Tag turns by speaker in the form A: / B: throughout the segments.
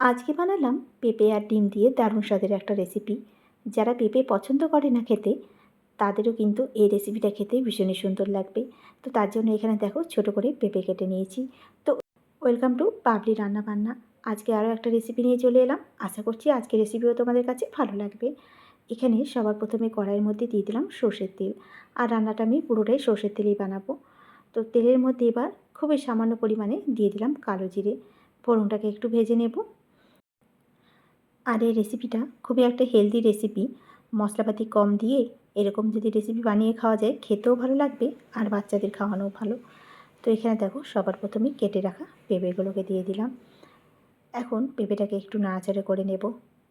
A: আজকে বানালাম পেঁপে আর ডিম দিয়ে দারুণ স্বাদের একটা রেসিপি যারা পেঁপে পছন্দ করে না খেতে, তাদেরও কিন্তু এই রেসিপিটা খেতে ভীষণই সুন্দর লাগবে। তো তার জন্য এখানে দেখো ছোট করে পেঁপে কেটে নিয়েছি। তো ওয়েলকাম টু পাবলি রান্না বান্না। আজকে আরও একটা রেসিপি নিয়ে চলে এলাম। আশা করছি আজকে রেসিপিও তোমাদের কাছে ভালো লাগবে। এখানে সবার প্রথমে কড়াইয়ের মধ্যে দিয়ে দিলাম সর্ষের তেল। আর রান্নাটা আমি পুরোটাই সর্ষের তেলেই বানাবো। তো তেলের মধ্যে এবার খুবই সামান্য পরিমাণে দিয়ে দিলাম কালো জিরে। ফোড়নটাকে একটু ভেজে নেব। আর এই রেসিপিটা খুবই একটা হেলদি রেসিপি মশলাপাতি কম দিয়ে এরকম যদি রেসিপি বানিয়ে খাওয়া যায়, খেতেও ভালো লাগবে আর বাচ্চাদের খাওয়ানোও ভালো। তো এখানে দেখো, সবার প্রথমে কেটে রাখা পেঁপেগুলোকে দিয়ে দিলাম। এখন পেঁপেটাকে একটু নাড়াচাড়া করে নেব।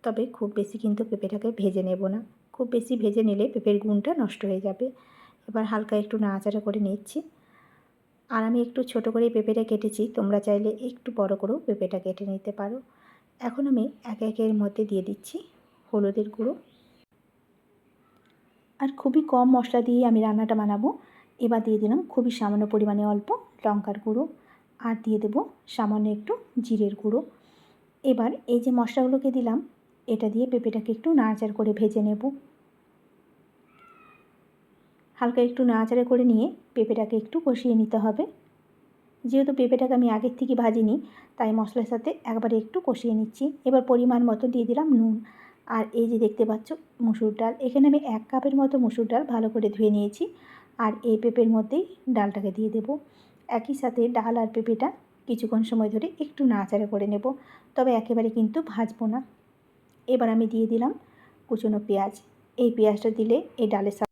A: তবে খুব বেশি কিন্তু পেঁপেটাকে ভেজে নেব না। খুব বেশি ভেজে নিলে পেঁপের গুণটা নষ্ট হয়ে যাবে। এবার হালকা একটু নাড়াচাড়া করে নিচ্ছি। আর আমি একটু ছোট করে পেঁপেটা কেটেছি, তোমরা চাইলে একটু বড় করেও পেঁপেটা কেটে নিতে পারো। এখন আমি এক একের মধ্যে দিয়ে দিচ্ছি হলুদের গুঁড়ো। আর খুবই কম মশলা দিয়ে আমি রান্নাটা বানাবো। এবার দিয়ে দিলাম খুবই সামান্য পরিমাণে অল্প লঙ্কার গুঁড়ো। আর দিয়ে দেব সামান্য একটু জিরের গুঁড়ো। এবার এই যে মশলাগুলোকে দিলাম, এটা দিয়ে পেঁপেটাকে একটু নাড়াচাড় করে ভেজে নেব। হালকা একটু নাড়াচাড়া করে নিয়ে পেঁপেটাকে একটু কষিয়ে নিতে হবে। যেহেতু পেঁপেটাকে আমি আগের থেকে ভাজিনি, তাই মশলার সাথে একবারে একটু কষিয়ে নিচ্ছি। এবার পরিমাণ মতো দিয়ে দিলাম নুন। আর এই যে দেখতে পাচ্ছ, মুসুর ডাল। এখানে আমি এক কাপের মতো মুসুর ডাল ভালো করে ধুয়ে নিয়েছি। আর এই পেঁপের মধ্যেই ডালটাকে দিয়ে দেব। একই সাথে ডাল আর পেঁপেটা কিছুক্ষণ সময় ধরে একটু নাড়াচাড়া করে নেব। তবে একেবারে কিন্তু ভাজবো না। এবার আমি দিয়ে দিলাম কুচনো পেঁয়াজ। এই পেঁয়াজটা দিলে এই ডালের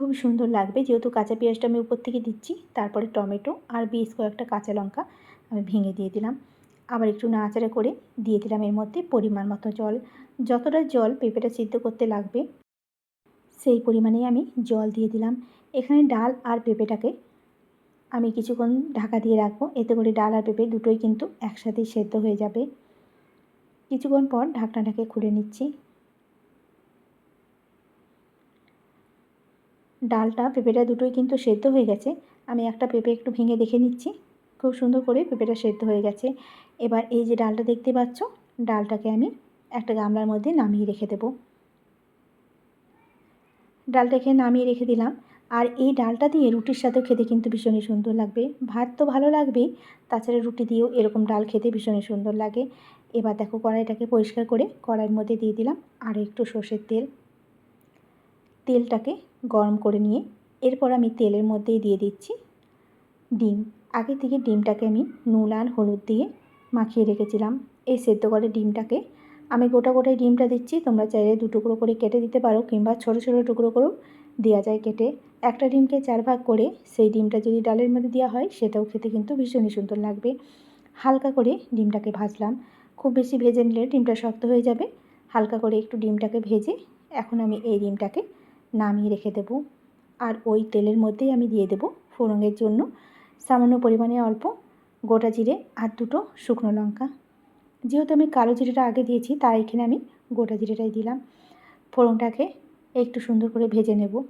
A: খুব সুন্দর লাগবে। যেহেতু কাঁচা পেঁয়াজটা আমি উপর থেকে দিচ্ছি, তারপরে টমেটো আর বেশ কয়েকটা কাঁচা লঙ্কা আমি ভেঙে দিয়ে দিলাম। আবার একটু নাড়াচাড়া করে দিয়ে দিলাম এর মধ্যে পরিমাণ মতো জল। যতটা জল পেঁপেটা সিদ্ধ করতে লাগবে, সেই পরিমাণেই আমি জল দিয়ে দিলাম। এখানে ডাল আর পেঁপেটাকে আমি কিছুক্ষণ ঢাকা দিয়ে রাখব। এতে করে ডাল আর পেঁপে দুটোই কিন্তু একসাথেই সেদ্ধ হয়ে যাবে। কিছুক্ষণ পর ঢাকনাটাকে খুলে নিচ্ছি। ডালটা পেঁপেটা দুটোই কিন্তু সেদ্ধ হয়ে গেছে। আমি একটা পেঁপে একটু ভেঙে দেখে নিচ্ছি। খুব সুন্দর করে পেঁপেটা সেদ্ধ হয়ে গেছে। এবার এই যে ডালটা দেখতে পাচ্ছ, ডালটাকে আমি একটা গামলার মধ্যে নামিয়ে রেখে দেব। ডালটাকে নামিয়ে রেখে দিলাম। আর এই ডালটা দিয়ে রুটির সাথেও খেতে কিন্তু ভীষণই সুন্দর লাগবে। ভাত তো ভালো লাগবেই, তাছাড়া রুটি দিয়েও এরকম ডাল খেতে ভীষণই সুন্দর লাগে। এবার দেখো কড়াইটাকে পরিষ্কার করে কড়াইয়ের মধ্যে দিয়ে দিলাম আর একটু সর্ষের তেল। তেলটাকে গরম করে নিয়ে এরপর আমি তেলের মধ্যেই দিয়ে দিচ্ছি ডিম। আগে থেকে ডিমটাকে আমি নুন আর হলুদ দিয়ে মাখিয়ে রেখেছিলাম। এই সেদ্ধ করে ডিমটাকে আমি গোটা গোটাই ডিমটা দিচ্ছি। তোমরা চাইলে দু টুকরো করে কেটে দিতে পারো কিংবা ছোটো ছোটো টুকরো করেও দেওয়া যায় কেটে। একটা ডিমকে চার ভাগ করে সেই ডিমটা যদি ডালের মধ্যে দেওয়া হয়, সেটাও খেতে কিন্তু ভীষণই সুন্দর লাগবে। হালকা করে ডিমটাকে ভাজলাম। খুব বেশি ভেজে নিলে ডিমটা শক্ত হয়ে যাবে। হালকা করে একটু ডিমটাকে ভেজে এখন আমি এই ডিমটাকে নামিয়ে রেখে দেব। আর ওই তেলের মধ্যেই আমি দিয়ে দেব ফোড়নের জন্য। সামান্য পরিমাণে অল্প গোটা জিরে আর দুটো শুকনো লঙ্কা। যেহেতু আমি কালো জিরেটা আগে দিয়েছি, তাই এখানে আমি গোটা জিরেটাই দিলাম। ফোড়নটাকে একটু সুন্দর করে ভেজে নেব।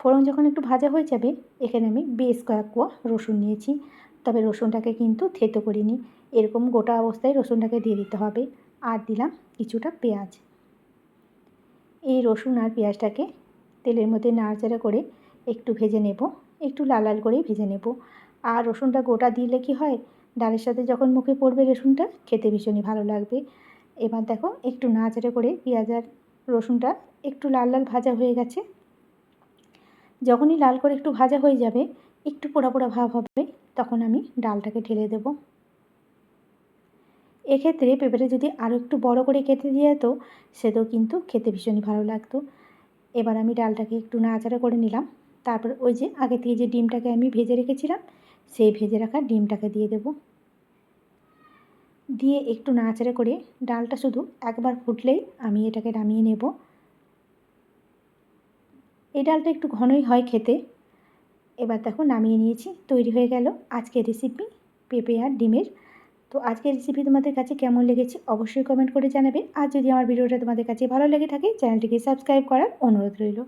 A: ফোড়ন যখন একটু ভাজা হয়ে যাবে, এখানে আমি বেশ কয়েক কোয়া রসুন নিয়েছি। তবে রসুনটাকে কিন্তু থেতো করিনি। এরকম গোটা অবস্থায় রসুনটাকে দিয়ে দিতে হবে। আর দিলাম কিছুটা পেঁয়াজ। এই রসুন আর পেঁয়াজটাকে তেলের মধ্যে নাড়াচাড়া করে একটু ভেজে নেব, একটু লাল লাল করেই ভেজে নেব। আর রসুনটা গোটা দিলে কি হয়, ডালের সাথে যখন মুখে পড়বে রসুনটা, খেতে ভীষণই ভালো লাগবে। এবার দেখো একটু নাড়াচাড়া করে পেঁয়াজ আর রসুনটা একটু লাল লাল ভাজা হয়ে গেছে। যখনই লাল করে একটু ভাজা হয়ে যাবে, একটু পোড়া পোড়া ভাব হবে, তখন আমি ডালটাকে ঢেলে দেবো। এক্ষেত্রে পেঁপেটা যদি আরও একটু বড় করে কেটে দিয়ে যেত সেটাও কিন্তু খেতে ভীষণই ভালো লাগতো। এবার আমি ডালটাকে একটু নাড়াচাড়া করে নিলাম। তারপর ওই যে আগে থেকে যে ডিমটাকে আমি ভেজে রেখেছিলাম, সেই ভেজে রাখা ডিমটাকে দিয়ে দেব। দিয়ে একটু নাড়াচাড়া করে ডালটা শুধু একবার ফুটলেই আমি এটাকে নামিয়ে নেব। এই ডালটা একটু ঘনই হয় খেতে। এবার দেখো নামিয়ে নিয়েছি, তৈরি হয়ে গেল আজকের রেসিপি পেঁপে আর ডিমের তো আজকের রেসিপি তোমাদের কাছে কেমন লেগেছে অবশ্যই কমেন্ট করে জানাবে। আর যদি আমার ভিডিওটা তোমাদের কাছে ভালো লেগে থাকে চ্যানেলটিকে সাবস্ক্রাইব করার অনুরোধ রইল।